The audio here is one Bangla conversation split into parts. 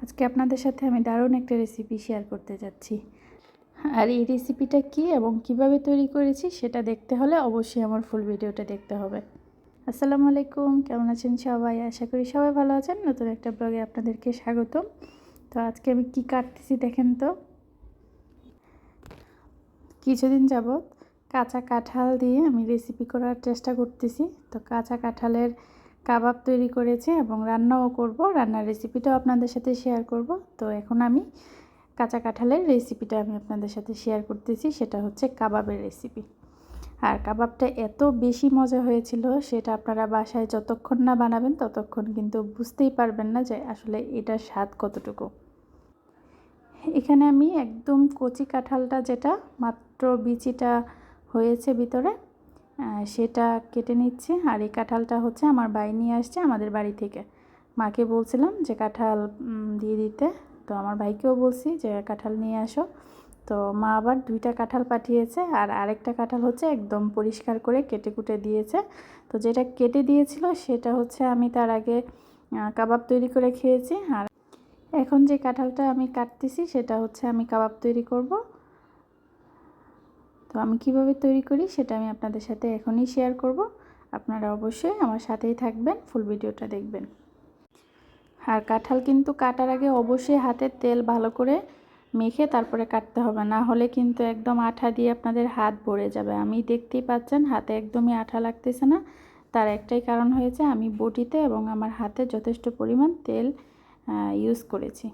আজকে আপনাদের সাথে আমি দারুণ একটা রেসিপি শেয়ার করতে যাচ্ছি। আর এই রেসিপিটা কি এবং কীভাবে তৈরি করেছি সেটা দেখতে হলে অবশ্যই আমার ফুল ভিডিওটা দেখতে হবে। আসসালামু আলাইকুম, কেমন আছেন সবাই? আশা করি সবাই ভালো আছেন। নতুন একটা ব্লগে আপনাদেরকে স্বাগতম। তো আজকে আমি কি কাটতেছি দেখেন তো। কিছুদিন যাবৎ কাঁচা কাঁঠাল দিয়ে আমি রেসিপি করার চেষ্টা করতেছি। তো কাঁচা কাঁঠালের কাবাব তৈরি করেছি এবং রান্নাও করব। রান্নার রেসিপিটাও আপনাদের সাথে শেয়ার করব। তো এখন আমি কাঁচা কাঁঠালের রেসিপিটা আমি আপনাদের সাথে শেয়ার করতেছি, সেটা হচ্ছে কাবাবের রেসিপি আর কাবাবটা এত বেশি মজা হয়েছিল, সেটা আপনারা বাসায় যতক্ষণ না বানাবেন ততক্ষণ কিন্তু বুঝতেই পারবেন না যে আসলে এটার স্বাদ কতটুকু। এখানে আমি একদম কচি কাঁঠালটা যেটা, মাত্র বিচিটা হয়েছে ভিতরে সেটা কেটে নিচ্ছি। আর এই কাঁঠালটা হচ্ছে আমার বাই নিয়ে আসছে আমাদের বাড়ি থেকে। মাকে বলছিলাম যে কাঁঠাল দিয়ে দিতে। তো আমার ভাইকেও বলছি যে কাঁঠাল নিয়ে আসো। তো মা আবার দুইটা কাঁঠাল পাঠিয়েছে আর আরেকটা কাঁঠাল হচ্ছে একদম পরিষ্কার করে কেটে কুটে দিয়েছে। তো যেটা কেটে দিয়েছিল সেটা হচ্ছে আমি তার আগে কাবাব তৈরি করে খেয়েছি। আর এখন যে কাঁঠালটা আমি কাটতেছি সেটা হচ্ছে আমি কাবাব তৈরি করব। তো আমি কীভাবে তৈরি করি সেটা আমি আপনাদের সাথে এখনই শেয়ার করব। আপনারা অবশ্যই আমার সাথেই থাকবেন ফুল ভিডিওটা দেখবেন। আর কাঁঠাল কিন্তু কাটার আগে অবশ্যই হাতে তেল ভালো করে মেখে তারপরে কাটতে হবে, না হলে কিন্তু একদম আঠা দিয়ে আপনাদের হাত ভরে যাবে। আমি দেখতেই পাচ্ছেন হাতে একদমই আঠা লাগতেছে না। তার একটাই কারণ হয়েছে আমি বটিতে এবং আমার হাতে যথেষ্ট পরিমাণ তেল ইউজ করেছি।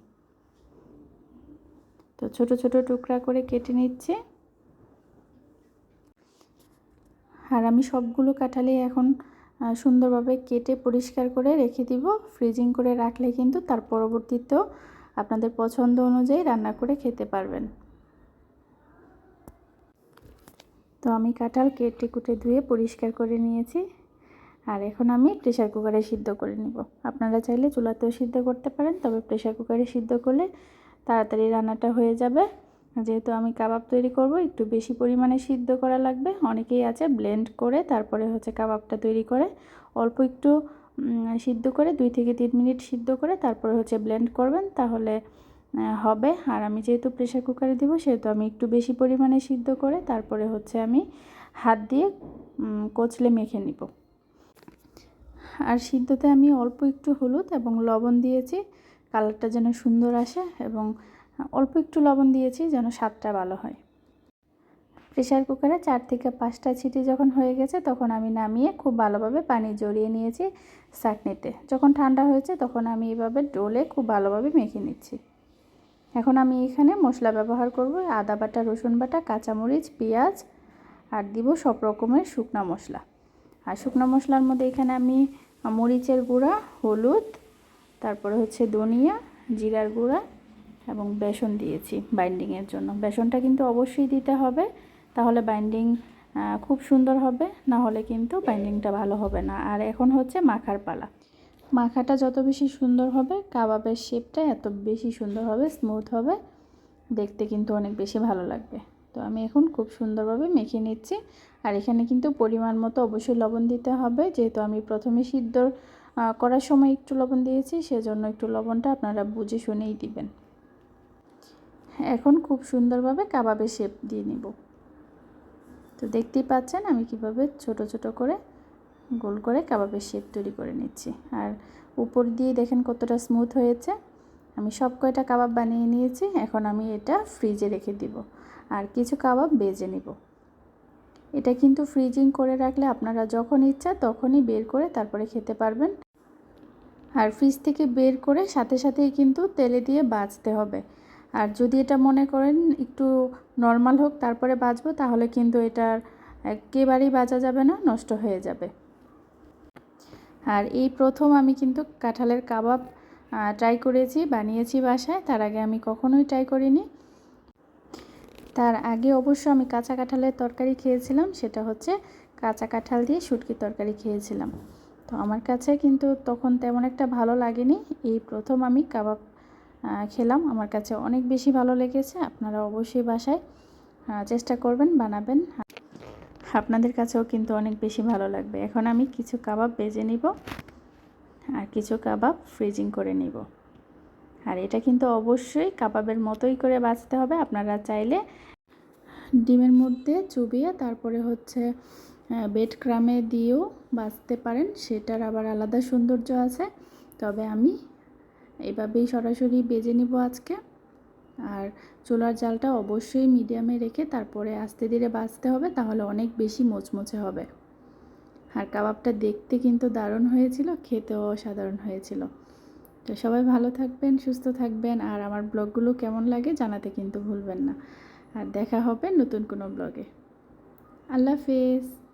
তো ছোট ছোট টুকরা করে কেটে নিচ্ছি। আর আমি সবগুলো কাঁঠালি এখন সুন্দরভাবে কেটে পরিষ্কার করে রেখে দিব। ফ্রিজিং করে রাখলে কিন্তু তার পরবর্তীতেও আপনাদের পছন্দ অনুযায়ী রান্না করে খেতে পারবেন। তো আমি কাঁঠাল কেটে কুটে ধুয়ে পরিষ্কার করে নিয়েছি। আর এখন আমি প্রেশার কুকারে সিদ্ধ করে নিব। আপনারা চাইলে চুলাতেও সিদ্ধ করতে পারেন, তবে প্রেশার কুকারে সিদ্ধ করলে তাড়াতাড়ি রান্নাটা হয়ে যাবে। যেহেতু আমি কাবাব তৈরি করব, একটু বেশি পরিমাণে সিদ্ধ করা লাগবে। অনেকেই আছে ব্লেন্ড করে, তারপরে হচ্ছে কাবাবটা তৈরি করে, অল্প একটু সিদ্ধ করে দুই থেকে তিন মিনিট সিদ্ধ করে তারপরে হচ্ছে ব্লেন্ড করবেন, তাহলে হবে। আর আমি যেহেতু প্রেশার কুকারে দেবো, সেহেতু আমি একটু বেশি পরিমাণে সিদ্ধ করে তারপরে হচ্ছে আমি হাত দিয়ে কচলে মেখে নিব। আর সিদ্ধতে আমি অল্প একটু হলুদ এবং লবণ দিয়েছি কালারটা যেন সুন্দর আসে এবং অল্প একটু লবণ দিয়েছি যেন স্বাদটা ভালো হয়। প্রেশার কুকারে চার থেকে পাঁচটা ছিটি যখন হয়ে গেছে তখন আমি নামিয়ে খুব ভালোভাবে পানি জড়িয়ে নিয়েছি চাটনিতে। যখন ঠান্ডা হয়েছে তখন আমি এভাবে ডোলে খুব ভালোভাবে মেখে নিচ্ছি। এখন আমি এখানে মশলা ব্যবহার করব। আদা বাটা, রসুন বাটা, কাঁচামরিচ, পেঁয়াজ আর দিব সব রকমের শুকনা মশলা। আর শুকনো মশলার মধ্যে এখানে আমি মরিচের গুঁড়া, হলুদ, তারপরে হচ্ছে ধনিয়া, জিরার গুঁড়া এবং বেসন দিয়েছি বাইন্ডিংয়ের জন্য। বেসনটা কিন্তু অবশ্যই দিতে হবে, তাহলে বাইন্ডিং খুব সুন্দর হবে না হলে কিন্তু বাইন্ডিংটা ভালো হবে না। আর এখন হচ্ছে মাখার পালা। মাখাটা যত বেশি সুন্দর হবে, কাবাবের শেপটা এত বেশি সুন্দর হবে স্মুথ হবে, দেখতে কিন্তু অনেক বেশি ভালো লাগবে। তো আমি এখন খুব সুন্দরভাবে মেখে নিচ্ছি। আর এখানে কিন্তু পরিমাণ মতো অবশ্যই লবণ দিতে হবে। যেহেতু আমি প্রথমে সিদ্ধ করার সময় একটু লবণ দিয়েছি, সেজন্য একটু লবণটা আপনারা বুঝে শুনেই দিবেন। এখন খুব সুন্দরভাবে কাবাবের শেপ দিয়ে নিব। তো দেখতেই পাচ্ছেন আমি কীভাবে ছোট ছোট করে গোল করে কাবাবের শেপ তৈরি করে নিচ্ছি। আর উপর দিয়ে দেখেন কতটা স্মুথ হয়েছে। আমি সব কয়টা কাবাব বানিয়ে নিয়েছি, এখন আমি এটা ফ্রিজে রেখে দিব। আর কিছু কাবাব বেজে নিব। এটা কিন্তু ফ্রিজিং করে রাখলে আপনারা যখন ইচ্ছা তখনই বের করে তারপরে খেতে পারবেন। আর ফ্রিজ থেকে বের করে সাথে সাথেই কিন্তু তেলে দিয়ে বাজতে হবে। আর যদি এটা মনে করেন একটু নর্মাল হোক, তারপরে বাজবো, তাহলে কিন্তু এটার একেবারেই বাজা যাবে না, নষ্ট হয়ে যাবে। আর এই প্রথম আমি কিন্তু কাঁঠালের কাবাব ট্রাই করেছি, বানিয়েছি বাসায়, তার আগে আমি কখনোই ট্রাই করিনি। তার আগে অবশ্য আমি কাঁচা কাঁঠালের তরকারি খেয়েছিলাম, সেটা হচ্ছে কাঁচা কাঁঠাল দিয়ে শুটকি তরকারি খেয়েছিলাম। তো আমার কাছে কিন্তু তখন তেমন একটা ভালো লাগেনি, এই প্রথম আমি কাবাব খেলাম। আমার কাছে অনেক বেশি ভালো লেগেছে। আপনারা অবশ্যই বাসায় চেষ্টা করবেন, বানাবেন। আপনাদের কাছেও কিন্তু অনেক বেশি ভালো লাগবে। এখন আমি কিছু কাবাব বেজে নিব আর কিছু কাবাব ফ্রিজিং করে নিব। আর এটা কিন্তু অবশ্যই কাবাবের মতোই করে বাঁচতে হবে। আপনারা চাইলে ডিমের মধ্যে চুবিয়ে তারপরে হচ্ছে বেড ক্রামে দিয়েও বাঁচতে পারেন। সেটার আবার আলাদা সৌন্দর্য আছে। তবে আমি এভাবেই সরাসরি বেজে নিব আজকে। আর চুলার জালটা অবশ্যই মিডিয়ামে রেখে তারপরে আস্তে ধীরে বাঁচতে হবে, তাহলে অনেক বেশি মোচমোচে হবে। আর কাবাবটা দেখতে কিন্তু দারুণ হয়েছিল, খেতেও অসাধারণ হয়েছিল। তো সবাই ভালো থাকবেন, সুস্থ থাকবেন, আর আমার ব্লগগুলো কেমন লাগে জানাতে কিন্তু ভুলবেন না। আর দেখা হবে নতুন কোনো ব্লগে। আল্লাহ হাফেজ।